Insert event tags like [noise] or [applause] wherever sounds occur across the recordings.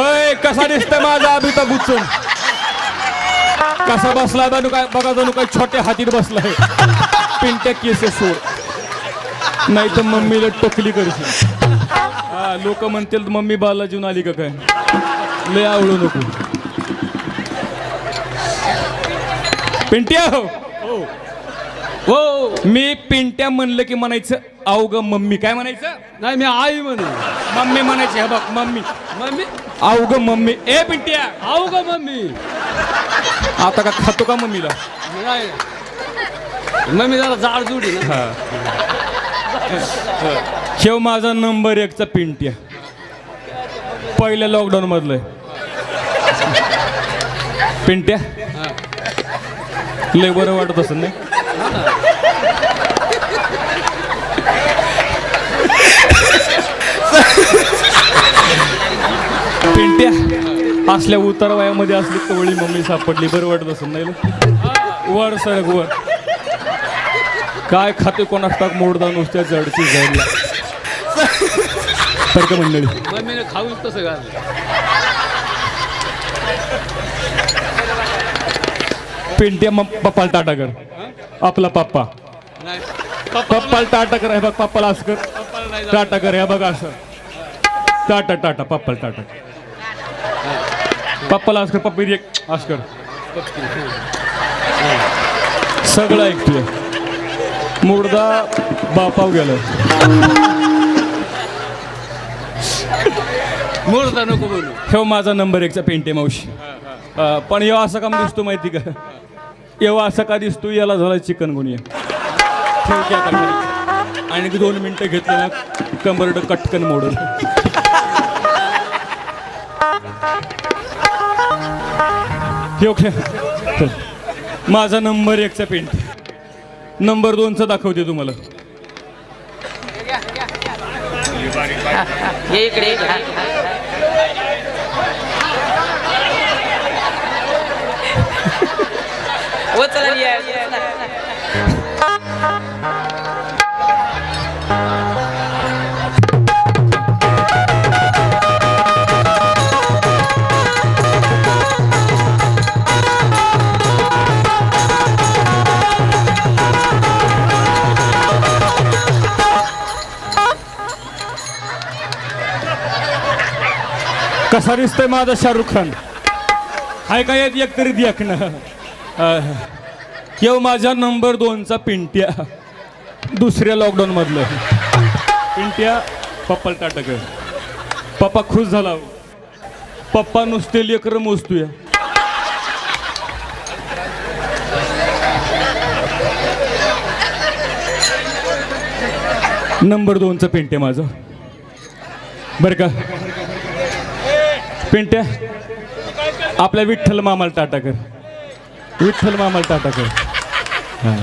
अय कसा दिसतोय माझा अभिता बुच्चन कसा बसला जणू काय बघा जणू काय छोट्या हातीत बसलाय. पिंट्या केस सोड. नाही तर मम्मीला टोकली करशील. हा लोक म्हणतील मम्मी बालाजीवन आली का काय? लय आवडू नको. पिंट्या हो. हो. मी पिंट्या म्हणलं की म्हणायचं अवघ मम्मी. काय म्हणायचं? नाही मी आई म्हणू. मम्मी म्हणायची हे बघ मम्मी. मम्मी? अवघ मम्मी. ए पिंट्या. का मम्मी. आता का खातो का मम्मीला? नाही. मम्मी जरा जाड जुडी ना. शेव माझा नंबर एकचा पिंट्या. पहिल्या लॉकडाऊन मधलं पिंट्या लय बरं वाटत असं नाही? पिंट्या असल्या उतार वयामध्ये असली कवळी मम्मी सापडली बरं वाटत असं नाही? वर सरक वर. काय खाते कोणास टाक मोडदा नुसत्या जडची जायला सारखं मंडळी मम्मीने खाऊन तसं घाल पिंट्या पप्पाला टाटा कर. आपला पप्पा. पप्पाला टाटा कर हे बघ पप्पाला असं कर. पप्पाला नाही जात. टाटा कर हे बघ असं. टाटा टाटा पप्पाला टाटा पप्पाला असं कर पप्पी एक असं कर. सगळं ऐकतोय. मुर्दा बापाव गेलं मुर्दा नको बोलू. हे माझा नंबर एकचा पेंटे मावशी. पण येवा असा काम दिसतो माहिती का? एव्हा असा का दिसतो याला झाला चिकन गुनिया. ठेवते आता आणखी आणि दोन मिनिटं घेतलं ना कंबरड कटकन मोडून. ठेव माझा नंबर एकचा पेंट नंबर दोनचा दाखवते तुम्हाला. इकडे ये इकडे. हो चला ये, कसा दिसतोय माझा शाहरुख खान? हाय काय एक तरी देख ना किंवा माझ्या नंबर दोनचा पिंट्या. दुसऱ्या लॉकडाऊन मधलं. पिंट्या पप्पाला टाटक पप्पा खुश झाला. पप्पा नुसते लेकर मोजतूया. नंबर दोनचं पेंट आहे माझं. बरं का? पेंट्या आपल्या विठ्ठल मामाला टाटा कर. विठ्ठल मामाला टाटा कर हा.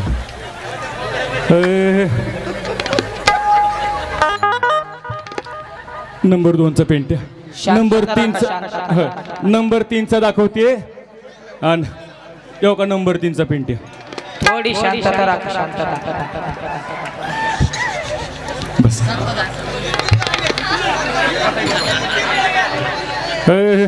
ए. नंबर दोनचा पेंट्या शांत नंबर तीनचा हा. नंबर तीनचा दाखवते आणि येऊ का नंबर तीनचा थोडी शांतता राख शांतता बस ए.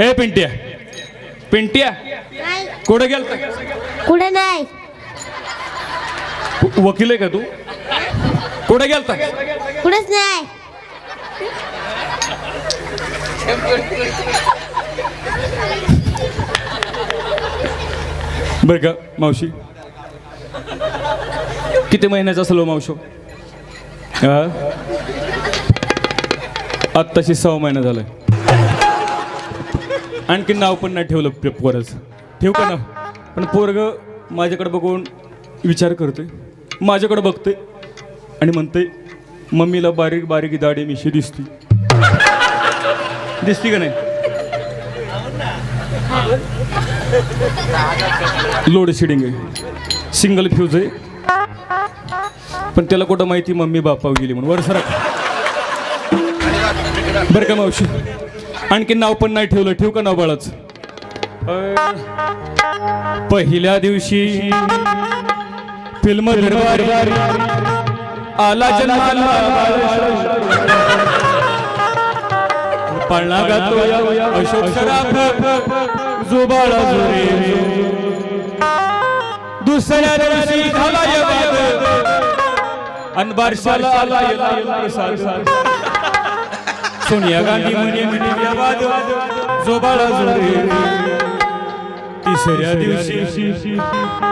ए पिंट्या. पिंट्या कुठे गेलता? कुठे नाही. वकील आहे का तू? कुठे गेलता? कुठेच नाही. बरं का मावशी? किती महिन्याचा असेल हो मावशो? हा? आत्ताशी सहा महिना झालाय आणखी नाव पण नाही ठेवलं पे- पोराचं ठेवू का ना? पण पोरग माझ्याकडे बघून विचार करते माझ्याकडे बघते आणि म्हणते मम्मीला बारीक बारीक दाढी मिशी दिसती. दिसती का नाही? लोड शेडिंग आहे. सिंगल फ्यूज आहे. पण त्याला कुठं माहिती मम्मी बापाव गेली म्हणून? वर सरक. बरं का मावशी? आणखी नाव पण नाही ठेवलं. ठेवू का नाव बाळाच? पहिल्या दिवशी फिल्म आला जन्माला पाळणा गातो अशोक सराफ जो बाळा दुसऱ्या दिवशी झाला यवाद अन बारशाला आला सोनिया गांधी म्हणे म्हणे यवाद जो बाळा जो रे तिसऱ्या दिवशी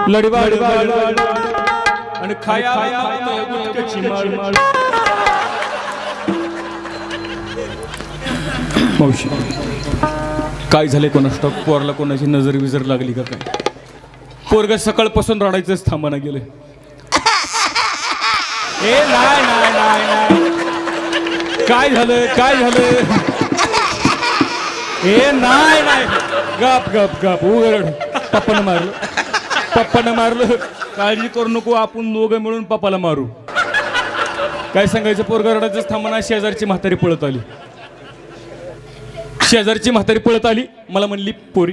लडवाड आणि खाया मावशी काय झाले कोणास पोरला कोणाची नजर विजर लागली का काय? पोरग सकाळपासून रडायचंच थांबाना गेले ए नाही नाही नाही नाही. काय झालं काय झालं ए नाही नाही. गप गप गप. उघड. पप्पानं मारलं. पप्पानं मारलं. काळजी करू नको आपण दोघं मिळून पप्पाला मारू. काय सांगायचं पोरगा थांबना शेजारची म्हातारी पळत आली. शेजारची म्हातारी पळत आली. मला म्हणली पोरी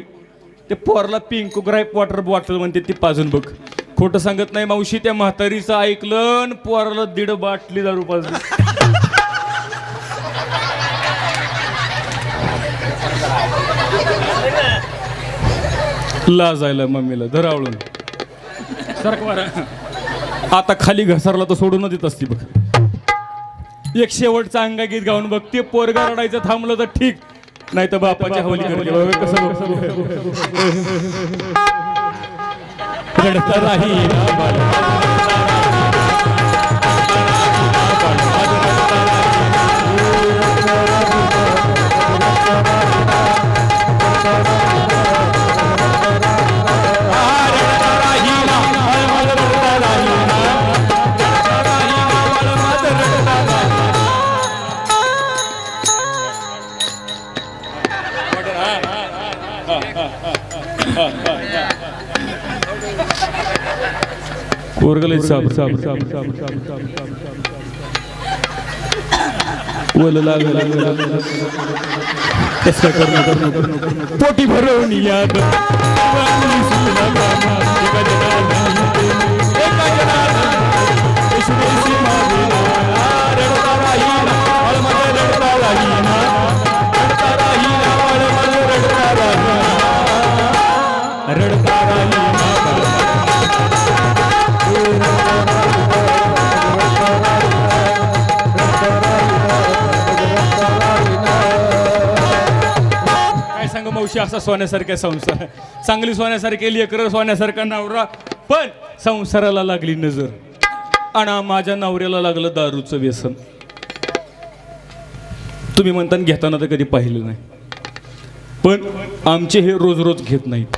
ते पोरला पिंक ग्राईप वॉटर बॉटल म्हणते ती पाजून बघ. खोटं सांगत नाही मावशी त्या म्हातारीचं ऐकलं आणि पोराला दीड बाटली दारू पाजली. लाजायला मम्मीला धरावळून सरकवारा. आता खाली घसरला तर सोडून देत असती बघ. एक शेवटचा अंगा गीत गाऊन बघ ते पोरगा रडायचं थांबलं तर ठीक. नाही तर बापाच्या हवली करते कसं बघ. रडता राही करणं पोटी भरवून याद सांग मावशी असा सोन्यासारखा संसार. चांगली सोन्यासारखी लेकर सोन्यासारखा नवरा. पण संसाराला लागली नजर. आणि माझ्या नवऱ्याला लागलं दारूचं व्यसन. तुम्ही म्हणता घेताना तर कधी पाहिलं नाही. पण आमचे हे रोज रोज घेत नाहीत.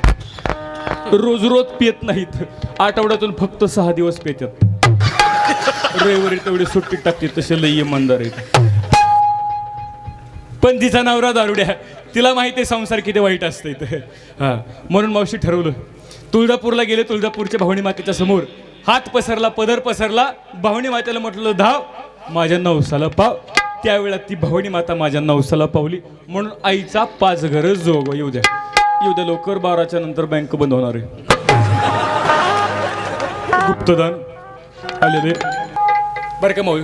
रोज रोज पित नाहीत. आठवड्यातून फक्त सहा दिवस पेतात रविवारी तेवढी सुट्टी टाकते तसे लई इमानदार आहेत. पण तिचा नवरा दारुड्या. तिला माहिती आहे संसार किती वाईट असते इथं. हां. म्हणून मावशी ठरवलं. तुळजापूरला गेले तुळजापूरच्या भावणी मातेच्या समोर. हात पसरला पदर पसरला भावणी मातेला म्हटलं धाव माझ्या नवसाला पाव. त्यावेळा ती भवानी माता माझ्या नवसाला पावली. म्हणून आईचा पाच घर जोग. येऊ द्या. येऊ द्या लवकर बाराच्या नंतर बँक बंद होणार आहे. गुप्तदान. आलेले बरं का माऊ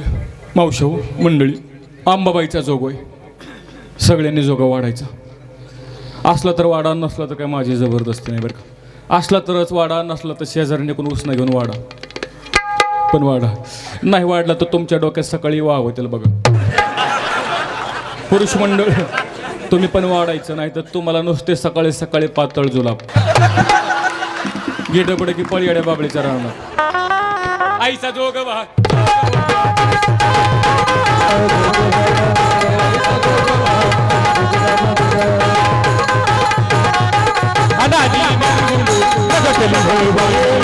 मावशो हो, मंडळी. आंबाबाईचा जोग आहे सगळ्यांनी जोगा वाढायचा. असला तर वाडा नसला तर काय माझी जबरदस्ती नाही बरं का. असला तरच वाडा नसला तर शेजारीने कोण उसना घेऊन वाडा. पण वाडा. नाही वाढला तर तुमच्या डोक्यात सकाळी वाव त्याला बघा. पुरुष मंडळ तुम्ही पण वाढायचं नाही तर तुम्हाला नुसते सकाळी सकाळी पातळ जुलाब. गेटपडे की पळीयाड्या बाबळीच्या राहणार आईचा जोग वा বন্ধু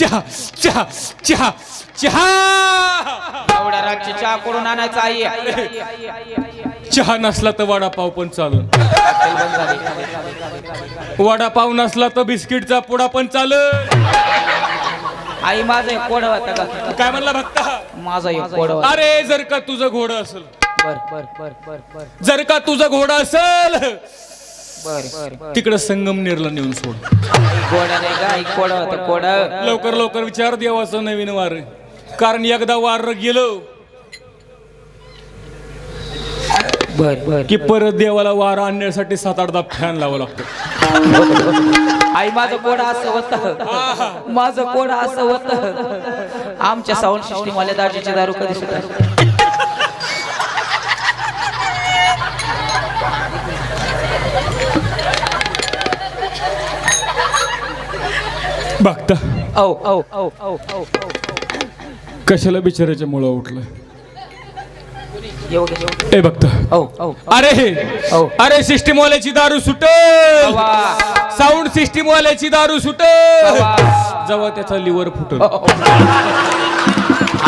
चहा चहा चहा चहा एवढ्या रागची चहा करून आणायचा आई. चहा नसला तर वडापाव पण चालून वडापाव नसला तर बिस्किटचा पुडा पण चालल. आई माझं एक कोड होता का? काय म्हणला भक्ता? माझं एक कोड होता. अरे जर का तुझं घोडं असेल. बर बर बर बर बर. जर का तुझं घोडं असेल बर तिकडे संगमनेरला नेऊन सोड. नाही का? एक कोड होता कोड लवकर लवकर विचार देवाचं नवीन वार. कारण एकदा वार गेलं बर बर की परत देवाला वार आणण्यासाठी सात आठदा फॅन लावा लागतो. आई माझं कोड असं होतं. माझं कोड असं होतं. आमच्या साऊंड सिस्टीम वाल्या दाजीची दारू कधी सुद्धा बघता. औ औ औ औ औ कशाला बिचाराच्या मुळा उठलं. ए बघता. औ औ अरे हो. अरे सिस्टीम वाल्याची दारू सुटल. वा. साऊंड सिस्टीम वाल्याची दारू सुटल. वा. जेव्हा त्याचा लिव्हर फुटल.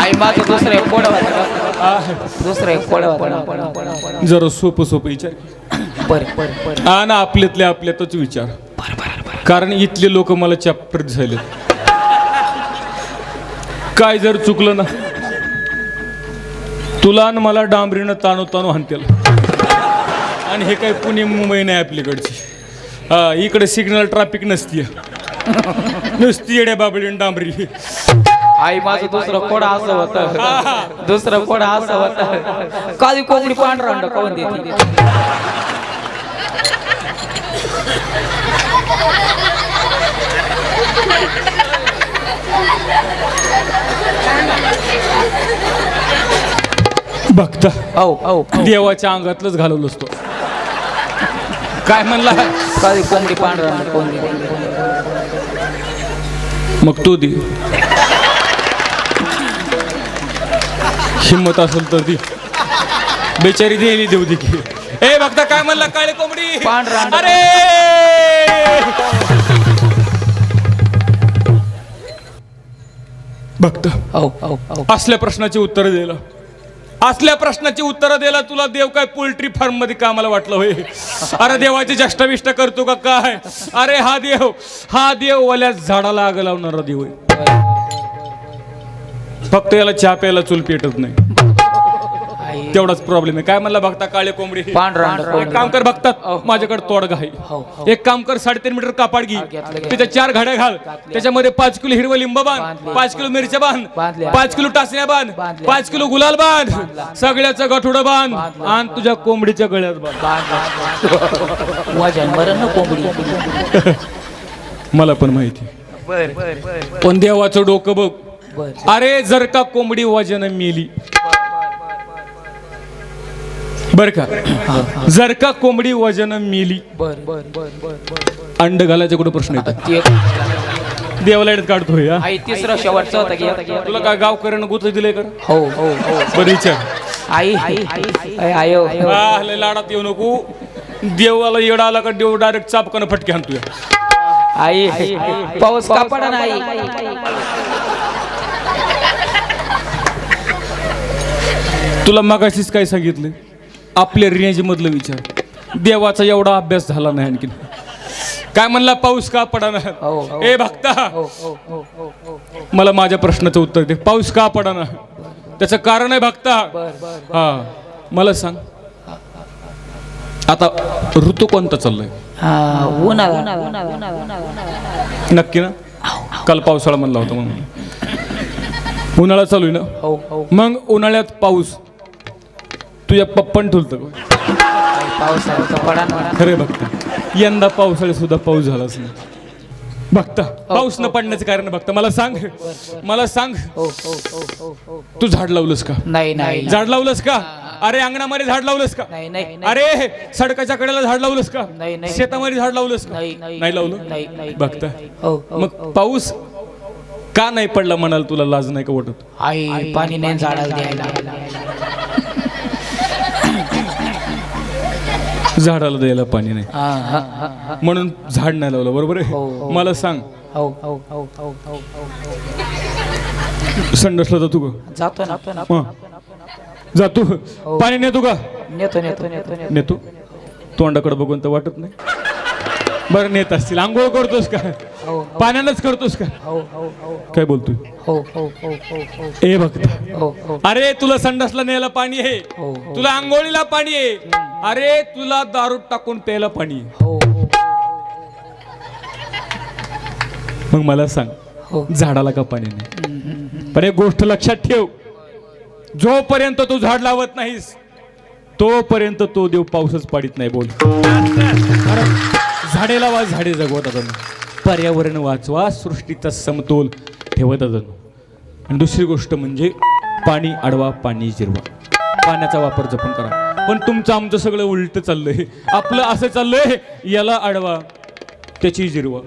आई माझं दुसरं एक होतं. दुसरं एक होतं. जरा सोपं सोपं विचार बर बर बर. हा ना आपल्यातल्या आपल्यातच विचार. कारण इथले लोक मला चॅप्टर झाले. काय जर चुकलं ना तुला आणि मला डांबरीनं ताणू ताणू हाणतील. आणि हे काही पुणे मुंबई नाही आपल्याकडची. हा इकडे सिग्नल ट्रॅफिक नसती नुसती येड्या बाबळीन डांबरी. आई माझं दुसरं कोड असं होत. दुसरं कोड असं होत. काली कोंबडी पांढरा अंड देते बघता. औ औ देवाच्या अंगातलंच घालवलं असतो काय म्हणला? काळी कोंबडी पांढरा मग तो दे. हिंमत असेल तर ती बेचारी देली देऊ दे की. ए बघता काय म्हणला? काळे कोंबडी? पांढरा. अरे! बघता. असल्या प्रश्नाची उत्तर द्यायला. असल्या प्रश्नाची उत्तरं द्यायला तुला देव काय पोल्ट्री फार्ममध्ये कामाला वाटलं होय? अरे देवाची जष्टविष्ट करतो का काय? अरे हा देव हा देव वाल्या झाडाला आग लावणारा देव आहे. फक्त याला चहा प्यायला चूल पेटत नाही. तेवढाच प्रॉब्लेम आहे. काय म्हणला बघता काळे कोंबडी? पांढरा एक काम कर बघतात माझ्याकडे तोडगा आहे हो, हो. एक काम कर साडेतीन मीटर कापाड घे. त्याच्या चार घड्या घाल. त्याच्यामध्ये पाच किलो हिरवं लिंब बांध. पाच किलो मिरच्या बांध. पाच किलो टाचण्या बांध. पाच किलो गुलाल बांध. सगळ्याचं गठुडं बांध. आणि तुझ्या कोंबडीच्या गळ्यात बांध. वजन बरं ना कोंबडी. [laughs] मला पण माहिती. पण देवाचं डोकं बघ. अरे जर का कोंबडी वजन मेली बर का? जर का कोंबडी वजन मेली बर बर बर बर बर अंड घालायचा कुठं प्रश्न येतो ते देवाला येण्यात काढतोय हा? आई तिसरं शेवटचं होतं की तुला काय गाव करण गुत दिलंय कर हो हो हो. बरं विचार. आई. आई आयो हा, लय लाडात येऊ नको. देवाला येडा आला का देव डायरेक्ट चापकानं फटके आणतोय. आई पाऊस का पडा नाही तुला मगाशीच काय सांगितलं? आपल्या रेंज मधलं विचार. देवाचा एवढा अभ्यास झाला नाही आणखीन. काय म्हणला पाऊस का पडा हो, हो. ए भक्ता. हो हो मला माझ्या प्रश्नाचं उत्तर दे. पाऊस का पडा ना त्याचं कारण आहे भक्ता. हा. मला सांग. आता ऋतू कोणता चाललाय? नक्की ना? काल पावसाळा म्हणला होता म्हणून. उन्हाळा चालू आहे ना? मग उन्हाळ्यात पाऊस तुझ्या पप्पन ठुलतं का? पावसाळ्यात पडा ना खरे बघता यंदा पावसाळ्यात सुद्धा पाऊस झालाच नाही. बघता पाऊस न पडण्याचं कारण बघता मला सांग मला सांग. हो हो हो हो हो तू झाड लावलंस का? नाही नाही. झाड लावलंस का? अरे अंगणामध्ये झाड लावलंस का? नाही नाही अरे सडकाच्या कडेला झाड लावलंस का? नाही, नाही. शेतामध्ये झाड लावलंस का? नाही, नाही. नाही लावलं? नाही. बघता हो हो मग पाऊस का नाही पडला म्हणाल तुला लाज नाही का वाटत? आई पाणी नाही झाडाला द्यायला. झाडाला द्यायला पाणी नाही. म्हणून झाड नाही लावलं बरोबर आहे? हो. मला सांग. हो हो हो संडसला जातो का जातो ना. जातो हं. पाणी नेतो का? नेतो नेतो नेतो नेतो. नेतो. तोंडाकडे बघून तर वाटत नाही. बरं नेत असतील. आंघोळ करतोस का? हो पाण्यानंच करतोस का? हो हो हो काय बोलतोय? हो हो हो हो हो. ए भक्त. हो हो. अरे तुला संडासला न्यायला पाणी आहे. हो, हो. तुला आंघोळीला पाणी आहे. अरे तुला दारू टाकून प्यायला पाणी हो हो मग मला सांग हो. झाडाला का पाणी नाही? पण एक गोष्ट लक्षात ठेव. जोपर्यंत तू झाड लावत नाहीस तोपर्यंत तो देव पाऊसच पाडित नाही बोल. झाडे लावा झाडे जगवत आता पर्यावरण वाचवा सृष्टीचा समतोल ठेवत आता आणि दुसरी गोष्ट म्हणजे पाणी अडवा पाणी जिरवा. पाण्याचा वापर जपून करा. पण तुमचं आमचं सगळं उलट चाललंय. आपलं असं चाललंय याला अडवा त्याची जिरवा.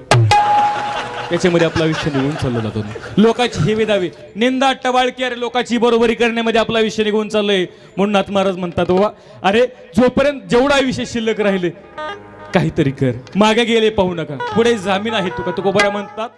याच्यामध्ये आपलं आयुष्य निघून चाललं जातो. लोकांची हेवे दावे निंदा टबाळकी अरे लोकांची बरोबरी करण्यामध्ये आपलं आयुष्य निघून चाललंय. म्हणून नाथ महाराज म्हणतात बाबा अरे जोपर्यंत जेवढा आयुष्य शिल्लक राहिले काहीतरी कर. मागे गेले पाहू नका. पुढे जामीन आहे तुका तुकोबऱ्या म्हणतात